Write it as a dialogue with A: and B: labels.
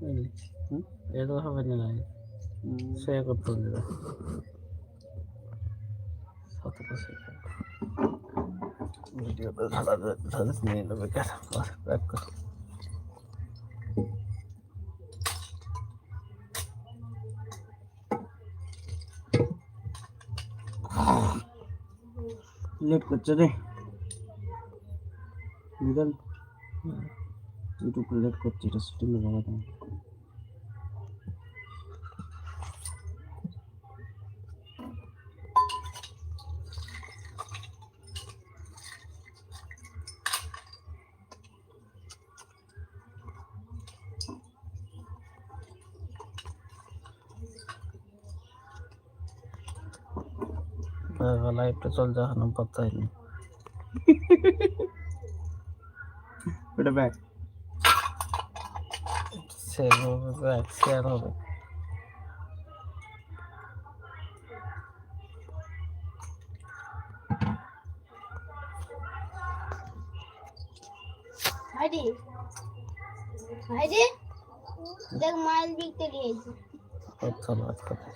A: হুম?
B: এটা হবে না
A: হুম,
B: সে করতে হবে সতেরো ভিডিওটা ধারা ধারা নিয়ে নেবে কেন? ব্যাক কর
A: লেট করছে রে। বিড়াল একটু লেট করছে এটা স্টিমে লাগা
B: লাইভটা চল
A: এটা ব্যাক
B: শেয়ার হবে ব্যাক শেয়ার হবে।
C: ভাইরে ভাইরে দেখ মাইল বিকতে গিয়েছি
B: কথা বাদ কথা